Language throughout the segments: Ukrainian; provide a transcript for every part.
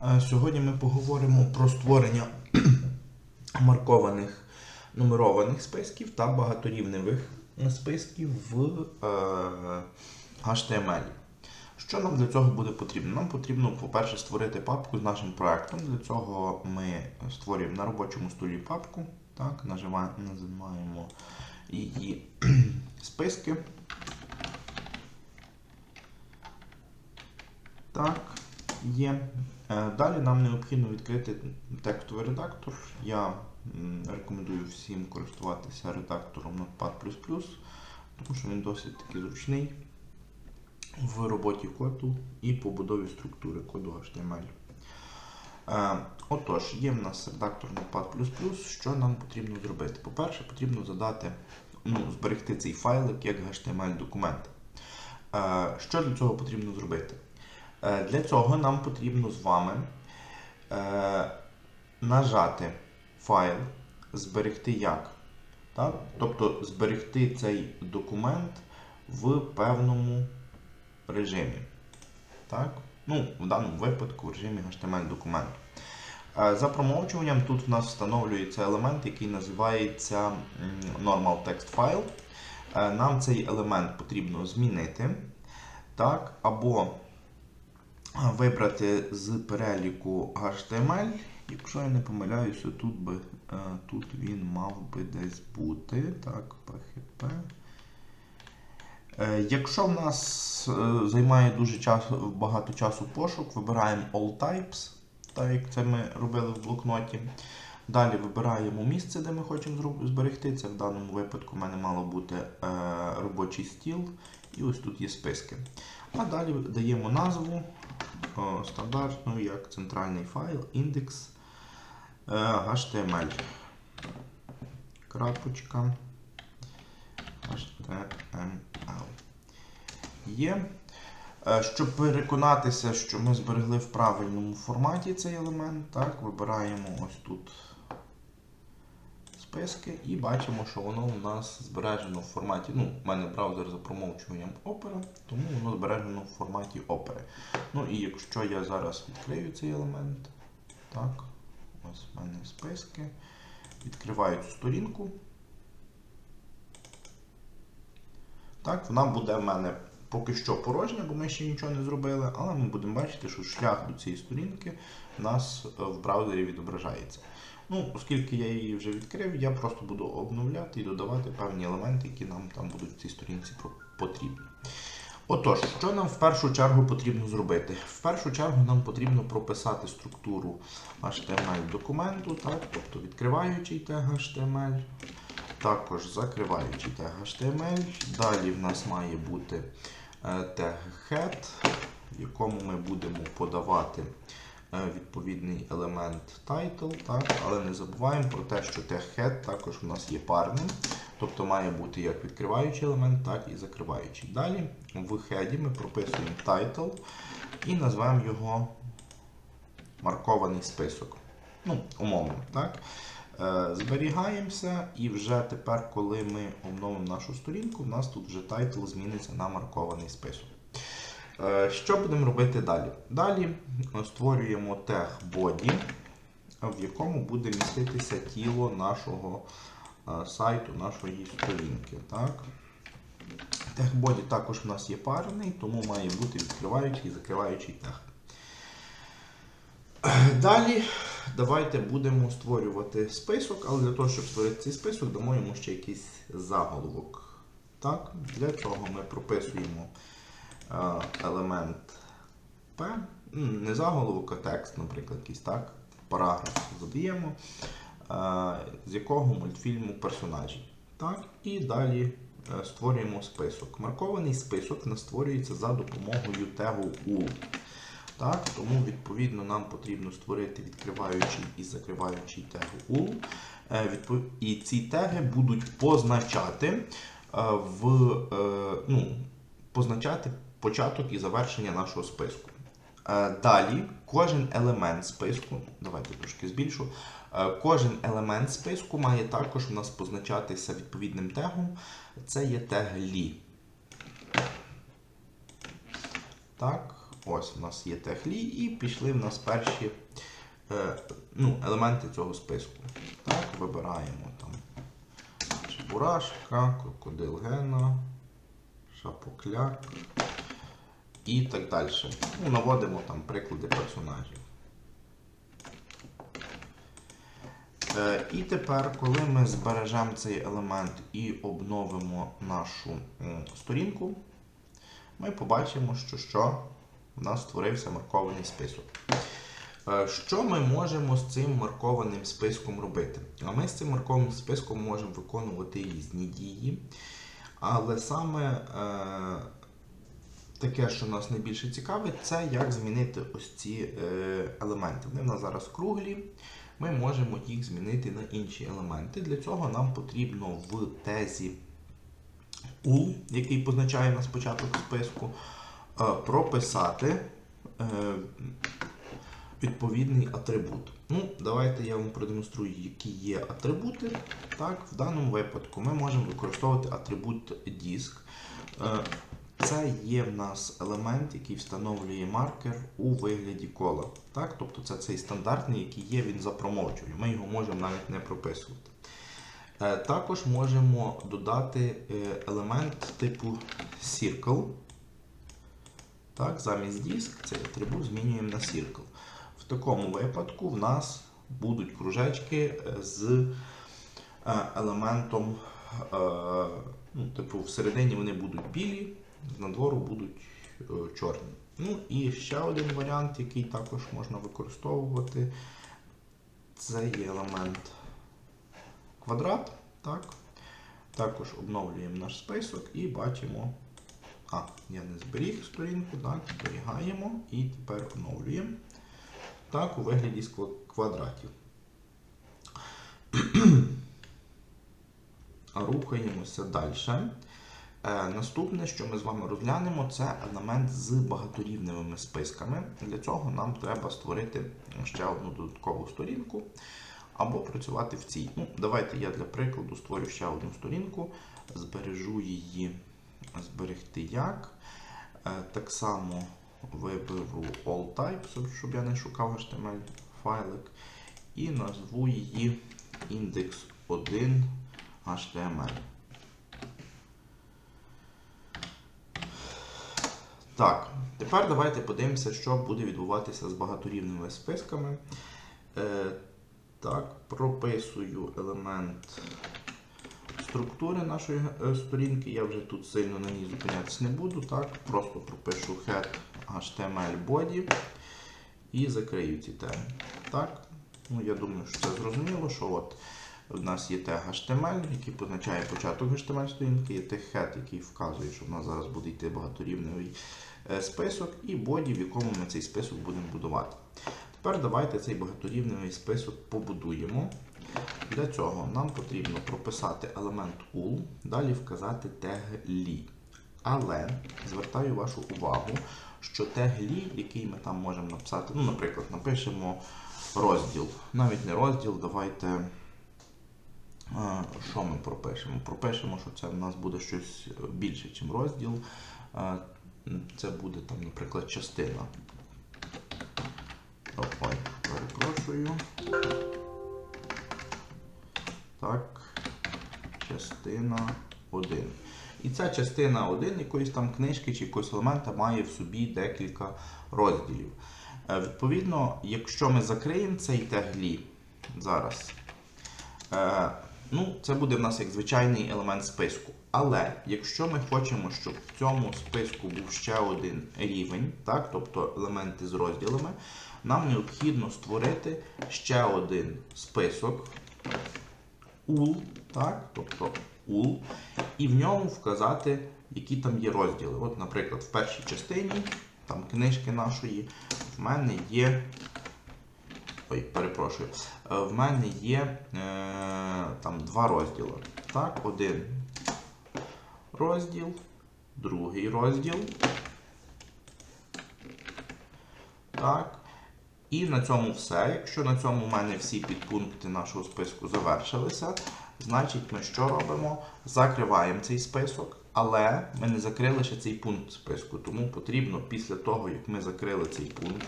Сьогодні ми поговоримо про створення маркованих нумерованих списків та багаторівневих списків в е, HTML. Що нам для цього буде потрібно? Нам потрібно, по-перше, створити папку з нашим проектом. Для цього ми створюємо на робочому столі папку. Так, називаємо її списки. Так, є. Е, Далі нам необхідно відкрити текстовий редактор. Я рекомендую всім користуватися редактором Notepad++, тому що він досить таки зручний в роботі коду і побудові структури коду HTML. Е, Отож, є в нас редактор Notepad++. Що нам потрібно зробити? По-перше, потрібно задати, ну, зберегти цей файлик як HTML-документ. Е, Що для цього потрібно зробити? Е, Для цього нам потрібно з вами е, нажати файл, зберегти як. Так? Тобто зберегти цей документ в певному режимі. Так? Ну, в даному випадку в режимі HTML документу. Е, За промовчуванням тут в нас встановлюється елемент, який називається Normal Text File. Нам цей елемент потрібно змінити. Так, або вибрати з переліку HTML. Якщо я не помиляюся, тут би, е, тут він мав би десь бути. Так, PHP. Е, Якщо в нас е, займає дуже час, багато часу пошук, вибираємо All Types, так як це ми робили в блокноті. Далі вибираємо місце, де ми хочемо зберегти. Це в даному випадку в мене мало бути робочий стіл. І ось тут є списки. А далі даємо назву о, стандартну як центральний файл індекс е, HTML. Крапочка HTML. Є. Е, Щоб переконатися, що ми зберегли в правильному форматі цей елемент, так, вибираємо ось тут списки і бачимо, що воно у нас збережено в форматі. Ну, в мене браузер за промовчуванням Opera, тому воно збережено в форматі Opera. Ну і якщо я зараз відкрию цей елемент, так, ось в мене списки, відкриваю цю сторінку. Так, вона буде в мене поки що порожня, бо ми ще нічого не зробили, але ми будемо бачити, що шлях до цієї сторінки у нас е, в браузері відображається. Ну, оскільки я її вже відкрив, я просто буду обновляти і додавати певні елементи, які нам там будуть в цій сторінці потрібні. Отож, що нам в першу чергу потрібно зробити? В першу чергу нам потрібно прописати структуру HTML документу, так, тобто відкриваючий тег HTML, також закриваючий тег HTML. Далі в нас має бути е, тег head, в якому ми будемо подавати відповідний елемент title, так, але не забуваємо про те, що тег head також у нас є парним. Тобто має бути як відкриваючий елемент, так і закриваючий. Далі в хеді ми прописуємо title і назвемо його маркований список. Ну, умовно, так? Е, Зберігаємося, і вже тепер, коли ми обновимо нашу сторінку, у нас тут вже тайтл зміниться на маркований список. Е, Що будемо робити далі? Далі е, створюємо тег body, в якому буде міститися тіло нашого е, сайту, нашої сторінки. Так? Тег також в нас є парний, тому має бути відкриваючий і закриваючий тег. Далі давайте будемо створювати список, але для того, щоб створити цей список, дамо йому ще якийсь заголовок. Так? Для цього ми прописуємо елемент P, не заголовок, а текст, наприклад, якийсь так, параграф задаємо, е, з якого мультфільму персонажі. Так? І далі е, створюємо список. Маркований список нас створюється за допомогою тегу UL. Так, тому відповідно нам потрібно створити відкриваючий і закриваючий тег UL. Е, І ці теги будуть позначати в ну, позначати початок і завершення нашого списку. Е, Далі кожен елемент списку, давайте трошки збільшу. е, Кожен елемент списку має також у нас позначатися відповідним тегом. Це є тег лі. Так, Ось у нас є техлі, і пішли в нас перші е, ну, елементи цього списку. Так, вибираємо там Чебурашка, крокодил Гена, Шапокляк і так далі. Ну, наводимо там приклади персонажів. Е, І тепер, коли ми збережемо цей елемент і обновимо нашу сторінку, ми побачимо, що, що в нас створився маркований список. Е, Що ми можемо з цим маркованим списком робити? А ми з цим маркованим списком можемо виконувати різні дії. Але саме е, таке, що нас найбільше цікавить, це як змінити ось ці е, елементи. Вони в нас зараз круглі. Ми можемо їх змінити на інші елементи. Для цього нам потрібно в тезі ul, який позначає на спочаток списку, е, прописати е, відповідний атрибут. Ну, давайте я вам продемонструю, які є атрибути. Так, в даному випадку ми можемо використовувати атрибут disk. Це є в нас елемент, який встановлює маркер у вигляді кола. Так? Тобто це цей стандартний, який є, він запромовчує. Ми його можемо навіть не прописувати. Е, Також можемо додати е, елемент типу circle. Так, замість disk цей атрибут змінюємо на circle. В такому випадку в нас будуть кружечки е, з елементом, ну, типу, всередині вони будуть білі, надвору будуть е, чорні. Ну і ще один варіант, який також можна використовувати, це є елемент квадрат. Так. Також обновлюємо наш список і бачимо. А, я не зберіг сторінку, так, зберігаємо і тепер оновлюємо. Так, у вигляді квадратів. Рухаємося далі. Е, наступне, що ми з вами розглянемо, це елемент з багаторівневими списками. Для цього нам треба створити ще одну додаткову сторінку або працювати в цій. Ну, давайте я для прикладу створю ще одну сторінку, збережу її, зберегти як. Е, Так само виберу all types, щоб я не шукав HTML файлик, і назву її index1 Так, тепер давайте подивимося, що буде відбуватися з багаторівними списками. Е, так, прописую елемент структури нашої е, сторінки. Я вже тут сильно на ній зупинятися не буду. Так, просто пропишу head HTML body і закрию ці теми. Так, ну я думаю, що це зрозуміло, що от в нас є тег HTML, який позначає початок HTML сторінки, є тег head, який вказує, що в нас зараз буде йти багаторівневий е, список, і body, в якому ми цей список будемо будувати. Тепер давайте цей багаторівневий список побудуємо. Для цього нам потрібно прописати елемент ul, далі вказати тег li. Але звертаю вашу увагу, що тег li, який ми там можемо написати, ну, наприклад, напишемо розділ. Навіть не розділ, давайте. Що ми пропишемо? Пропишемо, що це в нас буде щось більше, ніж розділ. Це буде там, наприклад, частина. Ой, перепрошую. Так, частина 1. І ця частина 1 якоїсь там книжки чи якогось елемента має в собі декілька розділів. Е, Відповідно, якщо ми закриємо цей теглі зараз, е, ну, це буде в нас як звичайний елемент списку. Але якщо ми хочемо, щоб в цьому списку був ще один рівень, так, тобто елементи з розділами, нам необхідно створити ще один список ul, так, тобто ul, і в ньому вказати, які там є розділи. От, наприклад, в першій частині там книжки нашої, в мене є. Ой, перепрошую. е, В мене є е, там два розділи. Так, один розділ, другий розділ. Так. І на цьому все. Якщо на цьому в мене всі підпункти нашого списку завершилися, значить ми що робимо? Закриваємо цей список Але ми не закрили ще цей пункт списку, тому потрібно після того, як ми закрили цей пункт,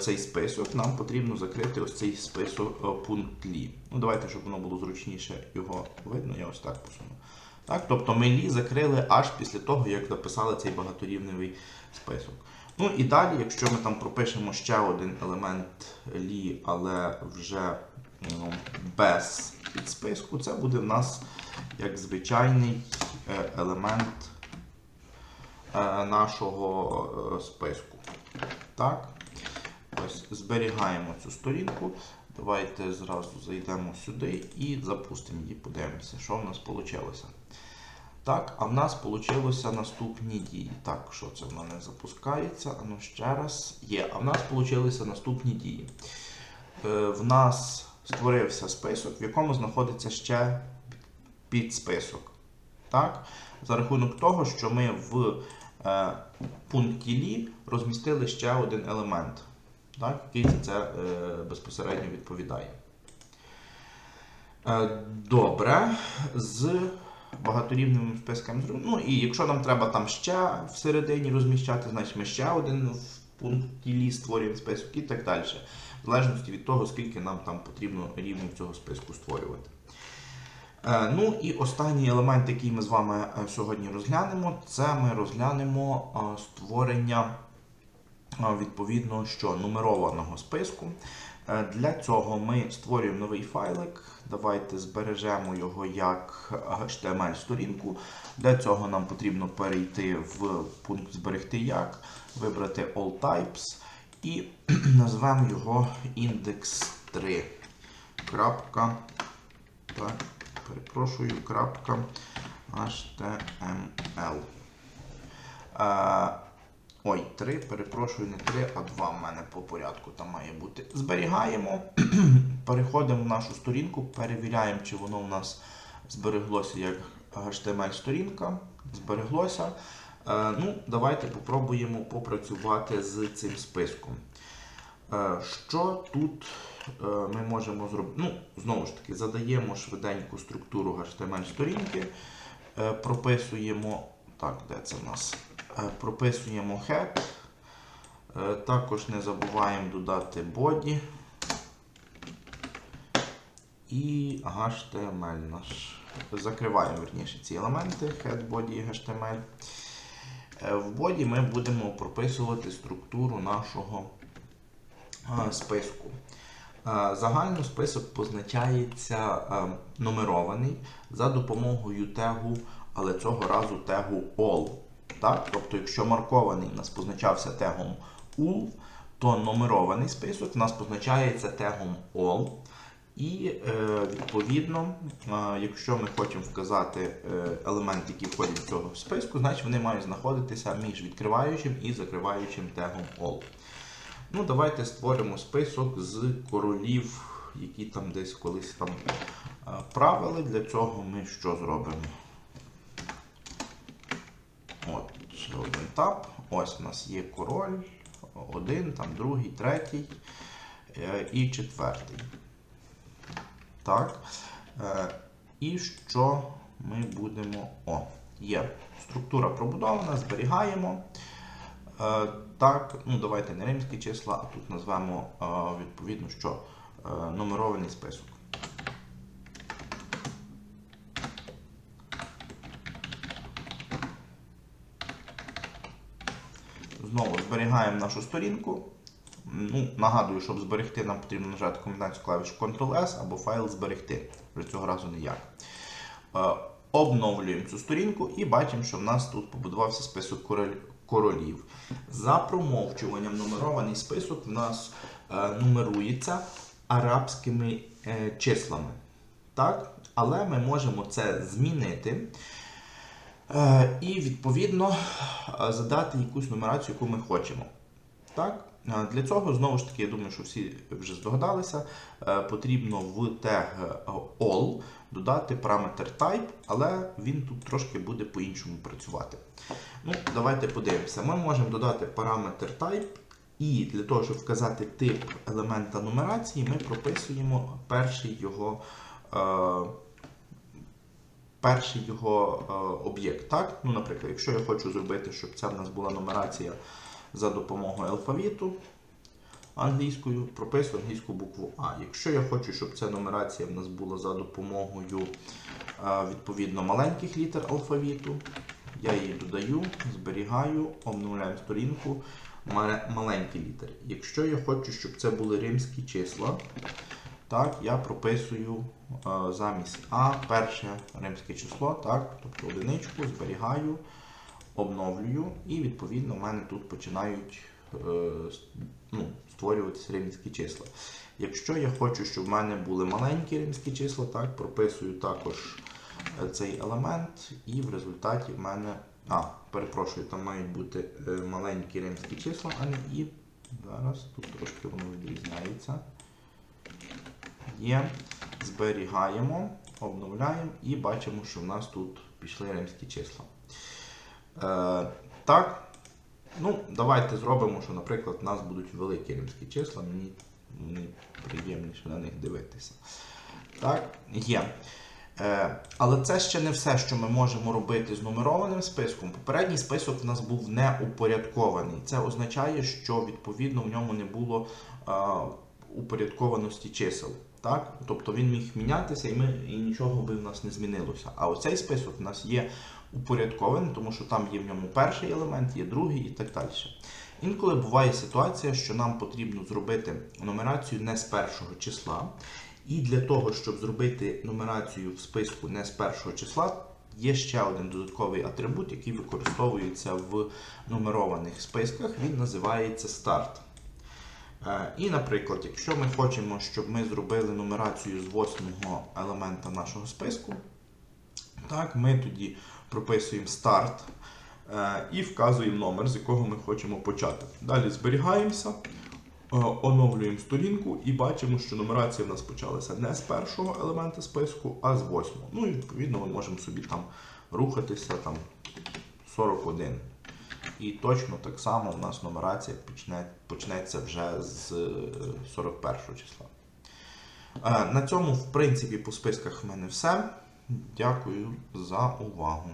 цей список, нам потрібно закрити ось цей список е, пункт. Ну, давайте, щоб воно було зручніше його видно, я ось так посуну. Так, тобто ми лі закрили аж після того, як написали цей багаторівневий список. Ну і далі, якщо ми там пропишемо ще один елемент лі, але вже ну, без підсписку, це буде в нас як звичайний е, елемент е, нашого е, списку. Так? Ось зберігаємо цю сторінку. Давайте зразу зайдемо сюди і запустимо її, подивимося, що в нас вийшло. Так, а в нас вийшло наступні дії. Так, що це в мене запускається? А ну ще раз. Є. А в нас вийшли наступні дії. Е, в нас створився список, в якому знаходиться ще підсписок. Так? За рахунок того, що ми в е, пункті лі розмістили ще один елемент, так? який за це е, безпосередньо відповідає. Е, добре. З багаторівневим списком. Ну і якщо нам треба там ще всередині розміщати, значить ми ще один в пункті лі створюємо список і так далі. В залежності від того, скільки нам там потрібно рівнів цього списку створювати. Е, Ну і останній елемент, який ми з вами сьогодні розглянемо, це ми розглянемо створення відповідно що нумерованого списку. Е, Для цього ми створюємо новий файлик. Давайте збережемо його як HTML-сторінку. Для цього нам потрібно перейти в пункт Зберегти як, вибрати All Types і назвемо його index3. Крапка. Так, перепрошую, крапка HTML. Ой, 3, перепрошую, не 3, а 2 в мене по порядку там має бути. Зберігаємо, переходимо в нашу сторінку, перевіряємо, чи воно в нас збереглося як HTML-сторінка. Збереглося. Е, ну, Давайте попробуємо попрацювати з цим списком. Е, Що тут е, ми можемо зробити? Ну, знову ж таки, задаємо швиденьку структуру HTML-сторінки, е, прописуємо. Так, де це в нас? Е, Прописуємо head. Е, Також не забуваємо додати body і HTML наш. Закриваємо верніше ці елементи head, body і HTML. Е, В боді ми будемо прописувати структуру нашого списку. Загально список позначається нумерований за допомогою тегу, але цього разу тегу all. Так? Тобто, якщо маркований у нас позначався тегом UL, то нумерований список у нас позначається тегом all. І е, відповідно, е, якщо ми хочемо вказати е, елементи, які входять в цього списку, значить вони мають знаходитися між відкриваючим і закриваючим тегом all. Ну, давайте створимо список з королів, які там десь колись там правили. Для цього ми що зробимо? От, ще один таб. Ось у нас є король, один, там другий, третій е, і четвертий. Так. Е, і що ми будемо. О, є. Структура пробудована, зберігаємо. Е, так, ну давайте не римські числа, а тут назвемо відповідно, що нумерований список. Знову зберігаємо нашу сторінку. Ну, Нагадую, щоб зберегти, нам потрібно нажати комбінацію клавіш Ctrl-S або файл зберегти. Вже цього разу ніяк. Е, Обновлюємо цю сторінку і бачимо, що в нас тут побудувався список королів. За промовчуванням нумерований список в нас е, нумерується арабськими е, числами. Так? Але ми можемо це змінити. Е, І відповідно е, задати якусь нумерацію, яку ми хочемо. Так? Е, Для цього, знову ж таки, я думаю, що всі вже здогадалися, потрібно в тег all додати параметр type, але він тут трошки буде по-іншому працювати. Ну, Давайте подивимося. Ми можемо додати параметр type, і для того, щоб вказати тип елемента нумерації, ми прописуємо перший його. Перший його е, об'єкт. Так? Ну, наприклад, якщо я хочу зробити, щоб це в нас була нумерація за допомогою алфавіту англійською, прописую англійську букву А. Якщо я хочу, щоб ця нумерація в нас була за допомогою е, відповідно маленьких літер алфавіту, я її додаю, зберігаю, обновляю сторінку маленькі літери. Якщо я хочу, щоб це були римські числа, так, я прописую е, замість А перше римське число, так, тобто одиничку, зберігаю, обновлюю, і відповідно в мене тут починають е, ну, створюватися римські числа. Якщо я хочу, щоб в мене були маленькі римські числа, так, прописую також е, цей елемент, і в результаті в мене. А, перепрошую, там мають бути маленькі римські числа, а не і. Зараз тут трошки воно відрізняється. Є. Зберігаємо, обновляємо і бачимо, що в нас тут пішли римські числа. Е, так. Ну, давайте зробимо, що, наприклад, у нас будуть великі римські числа, мені, мені приємніше на них дивитися. Так, є. Е, але це ще не все, що ми можемо робити з нумерованим списком. Попередній список в нас був не упорядкований. Це означає, що відповідно в ньому не було е, упорядкованості чисел. Так? Тобто він міг мінятися і, ми, і нічого би в нас не змінилося. А оцей список в нас є упорядкований, тому що там є в ньому перший елемент, є другий і так далі. Інколи буває ситуація, що нам потрібно зробити нумерацію не з першого числа. І для того, щоб зробити нумерацію в списку не з першого числа, є ще один додатковий атрибут, який використовується в нумерованих списках. Він називається старт. Е, І, наприклад, якщо ми хочемо, щоб ми зробили нумерацію з восьмого елемента нашого списку, так, ми тоді прописуємо старт е, і вказуємо номер, з якого ми хочемо почати. Далі зберігаємося, е, оновлюємо сторінку і бачимо, що нумерація в нас почалася не з першого елемента списку, а з восьмого. Ну і відповідно ми можемо собі там рухатися там 41. І точно так само у нас нумерація почне, почнеться вже з е, 41 числа. Е, На цьому, в принципі, по списках в мене все. Дякую за увагу.